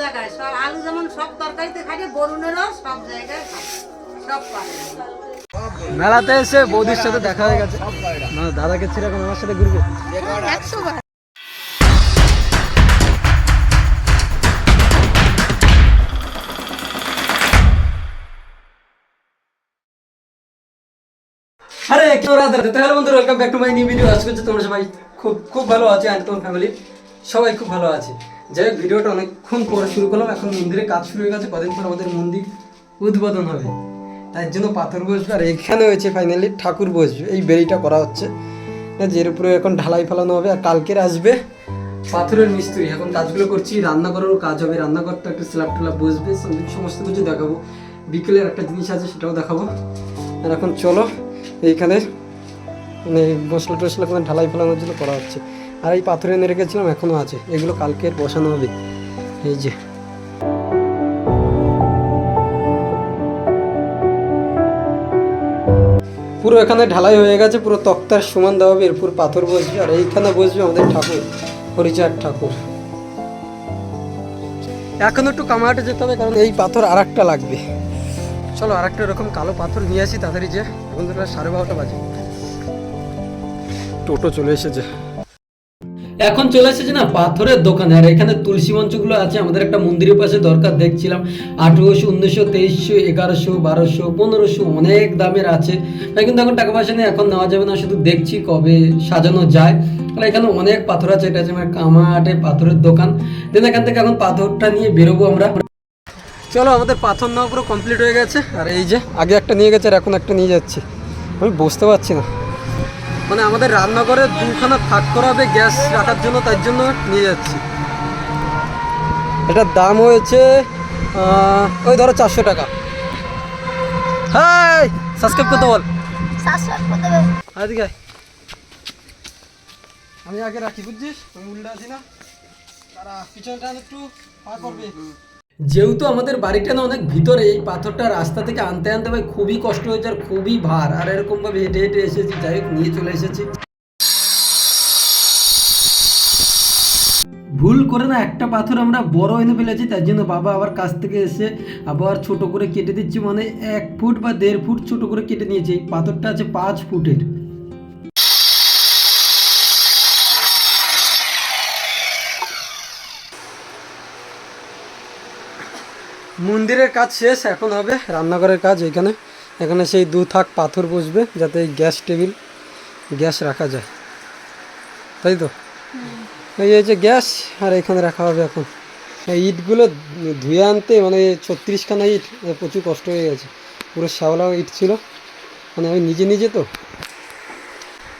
জায়গায় সব আলু যেমন সব তরকারিতে বরুণেরও সব জায়গায় সব মেলাতে এসে বৌদির সাথে দেখা হয়ে গেছে। দাদাকে আমার সাথে ঘুরবে। আরে, কেউ রাত রাতে বন্ধুরা welcome back to my new video আজকে তোমরা সবাই খুব খুব ভালো আছে আর তোমার ফ্যামিলি সবাই খুব ভালো আছে। যাই হোক, ভিডিওটা অনেকক্ষণ পরে শুরু করলাম। এখন মন্দিরে কাজ শুরু হয়ে গেছে। কদিন পর আমাদের মন্দির উদ্বোধন হবে। তার জন্য পাথর বসবে আর এখানে হয়েছে ফাইনালি ঠাকুর বসবে। এই বেরিটা করা হচ্ছে। যের উপরে এখন ঢালাই ফেলানো হবে আর কালকের আসবে পাথরের মিস্ত্রি। এখন কাজগুলো করছি। রান্নাঘরেরও কাজ হবে। রান্নাঘরটা একটু স্ল্যাব ট্ল্যাব বসবে। সমস্ত কিছু দেখাবো। বিকেলের একটা জিনিস আছে, সেটাও দেখাবো। আর এখন চলো, এইখানে মানে মশলা কোনো ঢালাই ফেলানোর জন্য করা হচ্ছে। আর এই পাথরে এনে রেখেছিলাম এখনও আছে। এগুলো কালকে বসানো হবে। এই যে। পুরো এখানে ঢালাই হয়ে গেছে, পুরো তক্তার সমান দেওয়া হবে, এরপর পাথর বসবে। আর এইখানে বসবে আমাদের ঠাকুর হরিচার ঠাকুর। এখন একটু কামাহাটে যেতে হবে, কারণ এই পাথর আর একটা লাগবে। চলো আর একটা এরকম কালো পাথর নিয়ে আসি, তাড়াতাড়ি যে। এখন সাড়ে বারোটা বাজে। টোটো চলে এসেছে। এখন চলে এসেছে না পাথরের দোকানে। আর এখানে তুলসী মঞ্চগুলো আছে, আমাদের একটা মন্দিরের পাশে দরকার দেখছিলাম। আঠেরোশো, উনিশশো, তেইশশো, এগারোশো, বারোশো, পনেরোশো অনেক দামের আছে। কিন্তু এখন টাকা পয়সা নেই এখন নেওয়া যাবে না, শুধু দেখছি কবে সাজানো যায়। আর এখানে অনেক পাথর আছে, এটা আছে কামাহাটে পাথরের দোকান। দেন এখান থেকে এখন পাথরটা নিয়ে বেরোবো আমরা। চলো, আমাদের পাথর নেওয়া পুরো কমপ্লিট হয়ে গেছে। আর এই যে, আগে একটা নিয়ে গেছে, আর এখন একটা নিয়ে যাচ্ছি। আমি বুঝতে পারছি না। মানে আমাদের রান্নাঘরে দুখানা থাক করা হবে গ্যাস রাখার জন্য তার জন্য নিয়ে যাচ্ছি। এটার দাম হয়েছে ওই ধরো চারশো টাকা। হাই সাবস্ক্রাইব করতে বল। আমি আগে রাখি বুঝছিস? উল্টা আছি না। তারা পিছনটা একটু পা করবে। যেহেতু আমাদের বাড়িটা না অনেক ভিতরে, এই পাথরটা রাস্তা থেকে আনতে আনতে ভাই খুবই কষ্ট হয়েছে আর খুবই ভার। আর এরকম ভাবে হেঁটে হেঁটে এসেছি, যাই হোক নিয়ে চলে এসেছি। ভুল করে না, একটা পাথর আমরা বড় এনে ফেলেছি, তার জন্য বাবা আবার কাছ থেকে এসে আবার ছোট করে কেটে দিচ্ছি মানে এক ফুট বা দেড় ফুট ছোট করে কেটে নিয়েছি। এই পাথরটা আছে পাঁচ ফুটের। মন্দিরের কাজ শেষ এখন হবে রান্নাঘরের কাজ এখানে এখানে সেই দু থাক পাথর বসবে যাতে এই গ্যাস টেবিল গ্যাস রাখা যায়। তাই তো? এই হচ্ছে গ্যাস আর এখানে রাখা হবে এখন। এই ইটগুলো ধুয়ে আনতে মানে ছত্রিশখানা ইট প্রচুর কষ্ট হয়ে গেছে। পুরো শ্যাওলা ইট ছিল। মানে আমি নিজে নিজে তো।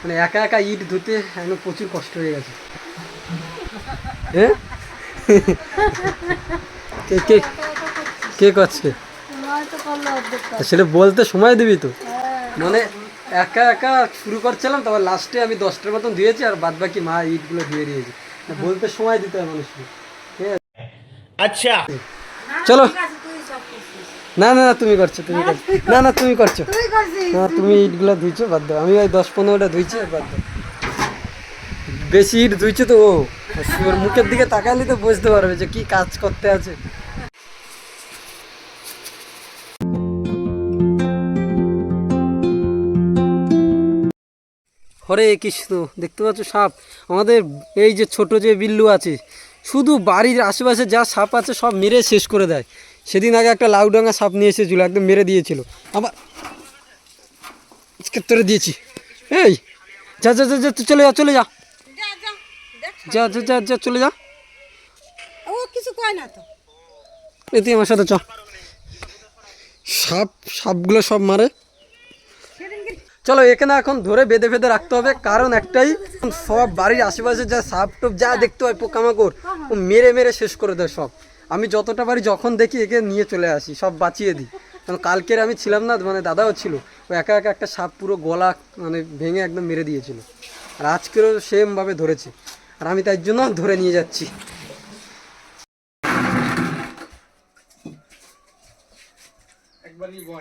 মানে একা একা ইট ধুতে এখন প্রচুর কষ্ট হয়ে গেছে। হ্যাঁ কে কে? কে করছে? সেটা বলতে সময় দিবি তো। মানে একা একা শুরু করছিলাম তারপর লাস্টে আমি দশটার মতন দিয়েছি আর বাদ বাকি মা ইটগুলো দিয়ে দিয়েছি। বলতে সময় দিতে হয় মানুষকে। ঠিক আছে? আচ্ছা। চলো। না না না তুমি করছ তুমি করছ। না না তুমি করছ। না তুমি ইটগুলো ধুইছো বাদ দাও। আমি ওই দশ পনেরোটা ধুইছি আর বাদ দাও। বেশি ইট ধুইছো তো ও। ওর মুখের দিকে তাকালে তো বুঝতে পারবে যে কি কাজ করতে আছে। হরে কৃষ্ণ দেখতে পাচ্ছ সাপ। আমাদের এই যে ছোট যে বিল্লু আছে শুধু বাড়ির আশেপাশে যা সাপ আছে সব মেরে শেষ করে দেয়। সেদিন আগে একটা লাউডাঙ্গা সাপ নিয়ে এসেছিল একদম মেরে দিয়েছিল। আবার তোরে দিয়েছি। এই যা যা যা যা তুই চলে যা চলে যা। যা যা যা যা চলে যা। ও কিছু কয় না তো। এ তুই আমার সাথে চ। সাপ সাপগুলো সব মারে। চলো, এখানে এখন ধরে বেঁধে বেঁধে রাখতে হবে। কারণ একটাই, সব বাড়ির আশেপাশে যা সাপ টোপ যা দেখতে হয় পোকামাকড়, ও মেরে মেরে শেষ করে দেয় সব। আমি যতটা পারি যখন দেখি, একে নিয়ে চলে আসি, সব বাঁচিয়ে দিই। কারণ কালকের আমি ছিলাম না মানে দাদাও ছিল, ও একা একা একটা সাপ পুরো গলা মানে ভেঙে একদম মেরে দিয়েছিল। আর আজকেরও সেমভাবে ধরেছে। আর আমি তাই জন্য ধরে নিয়ে যাচ্ছি।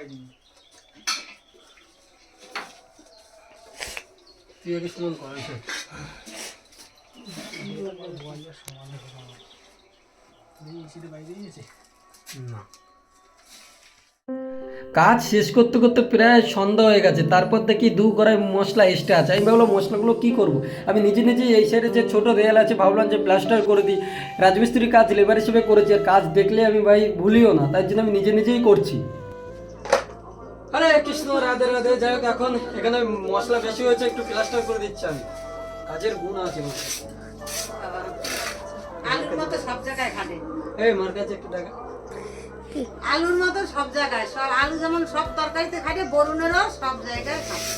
তুই আগে সমান কর না। কাজ শেষ করতে করতে প্রায় সন্ধ্যা হয়ে গেছে তারপর দেখি দু কড়াই মশলা এক্সট্রা আছে। আমি ভাবলাম মশলাগুলো কী করব? আমি নিজে নিজে এই সাইডে যে ছোটো দেয়াল আছে ভাবলাম যে প্লাস্টার করে দিই। রাজমিস্ত্রি কাজ লেবার হিসেবে করেছি আর কাজ দেখলে আমি ভাই ভুলিও না তাই জন্য আমি নিজে নিজেই করছি। আরে কৃষ্ণ রাধে রাধে যাই হোক এখন এখানে মশলা বেশি হয়েছে একটু প্লাস্টার করে দিচ্ছি আমি। কাজের গুণ আছে। আলুর মতো সব জায়গায় খাটে এই মার কাছে একটু টাকা আলুর মতো সব জায়গায় সব আলু যেমন সব তরকারিতে খাটে বরুণেরও সব জায়গায় খাটে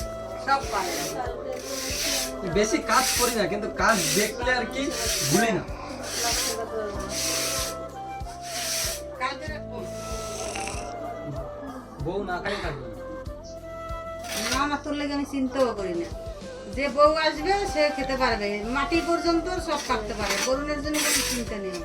সব পারে বেশি কাজ করি না কিন্তু কাজ দেখলে আর কি ভুলি না। বউ না খাই থাকবে না আমার তোর লেগে আমি চিন্তাও করি না। যে বউ আসবে, সে খেতে পারবে। মাটি পর্যন্ত সব কাটতে পারে। বরুণের জন্য কোনো চিন্তা নেই।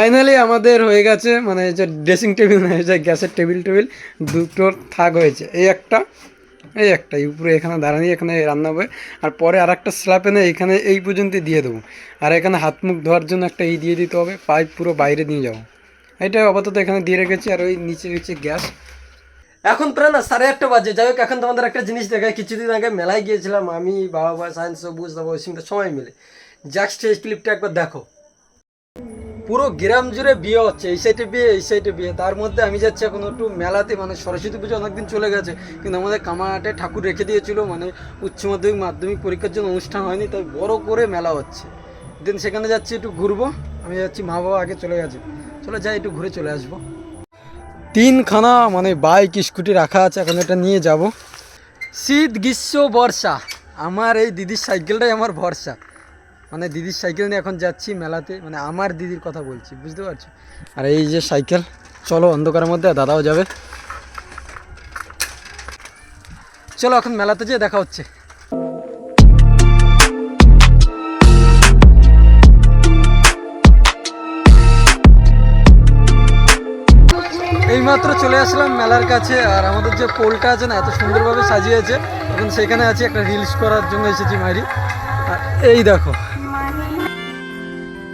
ফাইনালি আমাদের হয়ে গেছে মানে যে ড্রেসিং টেবিল না যে গ্যাসের টেবিল টেবিল দুটোর থাক হয়েছে। এই একটা এই একটা উপরে, এখানে দাঁড়ানি, এখানে রান্না হবে আর পরে আর একটা স্ল্যাপ এনে এখানে এই পর্যন্ত দিয়ে দেবো। আর এখানে হাত মুখ ধোয়ার জন্য একটা এই দিয়ে দিতে হবে, পাইপ পুরো বাইরে নিয়ে যাব। এটা আপাতত এখানে দিয়ে রেখেছি, আর ওই নিচে হচ্ছে গ্যাস। এখন প্রায় না সাড়ে আটটা বাজে। যাই হোক, এখন তোমাদের একটা জিনিস দেখায় কিছুদিন আগে মেলায় গিয়েছিলাম আমি, বাবা ভাই সায়েন্স, সবুজ, তারপর ওইসিংটা সবাই মিলে। জাস্ট এই ক্লিপটা একবার দেখো। পুরো গ্রাম জুড়ে বিয়ে হচ্ছে, এই সাইডে বিয়ে, এই সাইডে বিয়ে। তার মধ্যে আমি যাচ্ছি এখন একটু মেলাতে মানে সরস্বতী পুজো অনেকদিন চলে গেছে, কিন্তু আমাদের কামারহাটে ঠাকুর রেখে দিয়েছিল মানে উচ্চ মাধ্যমিক মাধ্যমিক পরীক্ষার জন্য অনুষ্ঠান হয়নি, তাই বড় করে মেলা হচ্ছে। দিন সেখানে যাচ্ছি, একটু ঘুরবো, আমি যাচ্ছি, মা বাবা আগে চলে গেছে। চলে যাই, একটু ঘুরে চলে আসব। তিনখানা মানে বাইক স্কুটি রাখা আছে, এখন এটা নিয়ে যাব। শীত, গ্রীষ্ম, বর্ষা, আমার এই দিদির সাইকেলটাই আমার ভরসা। মানে দিদির সাইকেল নিয়ে এখন যাচ্ছি মেলাতে মানে আমার দিদির কথা বলছি, বুঝতে পারছ? আর এই যে সাইকেল, চলো অন্ধকারের মধ্যে, দাদাও যাবে। চলো এখন মেলাতে যেয়ে দেখা হচ্ছে। এইমাত্র চলে আসলাম মেলার কাছে, আর আমাদের যে পোলটা আছে না, এত সুন্দরভাবে সাজিয়েছে, এখন সেখানে আছি একটা রিলস করার জন্য এসেছি মাইরি। আর এই দেখো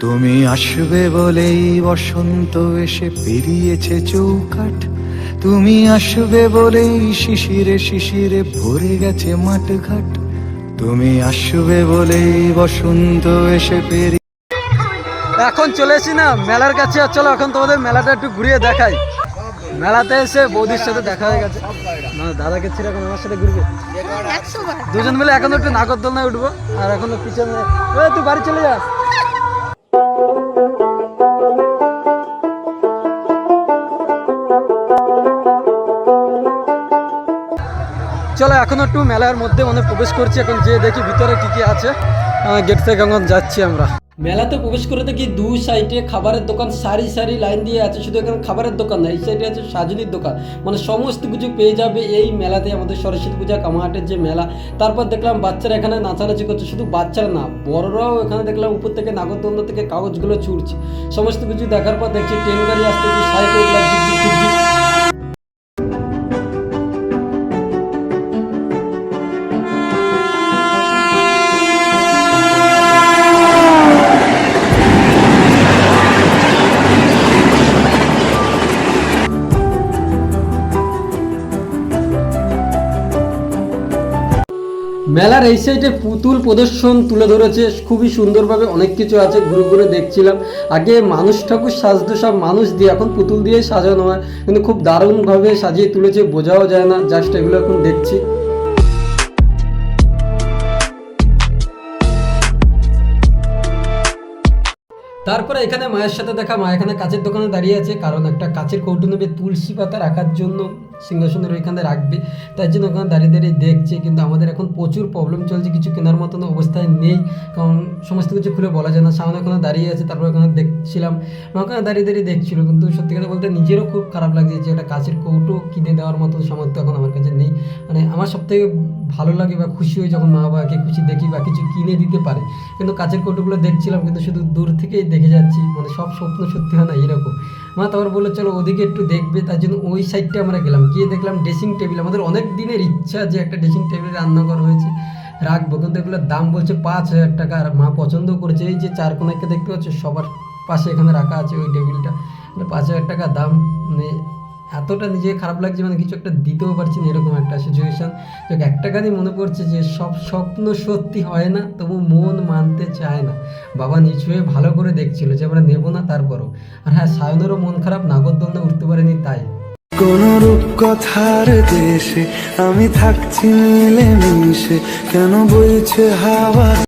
তুমি আসবে বলেই বসন্ত এসে পেরিয়েছে চৌকাঠ। তুমি আসবে বলেই শিশিরে শিশিরে ভরে গেছে মাঠঘাট। তুমি আসবে বলেই বসন্ত এসে পেরিয়ে এখন চলে এসি না মেলার কাছে। আর চলো এখন তোমাদের মেলাটা একটু ঘুরিয়ে দেখাই। মেলাতে এসে বৌদির সাথে দেখা হয়ে গেছে। না দাদাকে ছেড়ে এখন আমার সাথে ঘুরবে। দুজন মিলে এখন একটু নাগরদোলনায় উঠবো। আর এখন পিছনে ওই তুই বাড়ি চলে যা। চলো, এখন একটু মেলার মধ্যে মানে প্রবেশ করছি। এখন যে দেখি ভিতরে কি কি আছে। গেট থেকে এখন যাচ্ছি আমরা। মেলাতে প্রবেশ করে দেখি দু সাইডে খাবারের দোকান, সারি সারি লাইন দিয়ে আছে। শুধু এখানে খাবারের দোকান না, এই সাইডে আছে সাজনির দোকান। মানে সমস্ত কিছু পেয়ে যাবে এই মেলাতে আমাদের সরস্বতী পূজা, কামাহাটের যে মেলা। তারপর দেখলাম বাচ্চারা এখানে নাচানাচি করছে। শুধু বাচ্চারা না, বড়রাও এখানে দেখলাম উপর থেকে নাগরদোলনা থেকে কাগজগুলো ছুটছে সমস্ত কিছু দেখার পর দেখছি ট্রেন গাড়ি আসতে সাইকেল মেলার এই সাইডে পুতুল প্রদর্শন তুলে ধরেছে। খুবই সুন্দরভাবে অনেক কিছু আছে, ঘুরে ঘুরে দেখছিলাম। আগে মানুষ ঠাকুর সাজতো, সব মানুষ দিয়ে এখন পুতুল দিয়ে সাজানো হয়। কিন্তু খুব দারুণভাবে সাজিয়ে তুলেছে, বোঝাও যায় না, জাস্ট এগুলো এখন দেখছি। তারপরে এখানে মায়ের সাথে দেখা, মা এখানে কাচের দোকানে দাঁড়িয়ে আছে। কারণ একটা কাচের কৌটো নেবে, তুলসী পাতা রাখার জন্য সিংহাসনের ওইখানে রাখবে। তার জন্য ওখানে দাঁড়িয়ে দাঁড়িয়ে দেখছে, কিন্তু আমাদের এখন প্রচুর প্রবলেম চলছে, কিছু কেনার মতন অবস্থায় নেই। কারণ সমস্ত কিছু খুলে বলা যায় না। সামনে ওখানে দাঁড়িয়ে আছে, তারপর ওখানে দেখছিলাম। ওখানে দাঁড়িয়ে দাঁড়িয়ে দেখছিল, কিন্তু সত্যি কথা বলতে নিজেরও খুব খারাপ লাগছে যে একটা কাচের কৌটো কিনে দেওয়ার মতো সামর্থ্য এখন আমার কাছে নেই। মানে আমার সব থেকে ভালো লাগে বা খুশি হই যখন মা বাবাকে খুশি দেখি বা কিছু কিনে দিতে পারে। কিন্তু কাচের কৌটোগুলো দেখছিলাম, কিন্তু শুধু দূর থেকেই দেখে যাচ্ছি মানে সব স্বপ্ন সত্যি হয় না, এরকম। মা তারপর বলল, চলো ওদিকে একটু দেখবে। তার জন্য ওই সাইডটা আমরা গেলাম। গিয়ে দেখলাম ড্রেসিং টেবিল আমাদের অনেক দিনের ইচ্ছা যে একটা ড্রেসিং টেবিল রান্নাঘর হয়েছে। রাখব, কিন্তু এগুলোর দাম বলছে পাঁচ হাজার টাকা। আর মা পছন্দ করেছে, এই যে চার কোনাকে দেখতে পাচ্ছ, সবার পাশে এখানে রাখা আছে ওই টেবিলটা মানে পাঁচ হাজার টাকা দাম মানে এতটা নিজে খারাপ লাগছে মানে কিছু একটা দিতেও পারছি না এরকম একটা সিচুয়েশান একটা গানই মনে পড়ছে যে, সব স্বপ্ন সত্যি হয় না, তবু মন মানতে চায় না। বাবা নিচু হয়ে ভালো করে দেখছিল যে, আমরা নেব না তারপরও। আর হ্যাঁ সায়নেরও মন খারাপ, নাগরদোলনা উঠতে পারেনি তাই। কোন রূপকথার দেশে আমি থাকছি মিলে মিশে কেন বইছে হাওয়া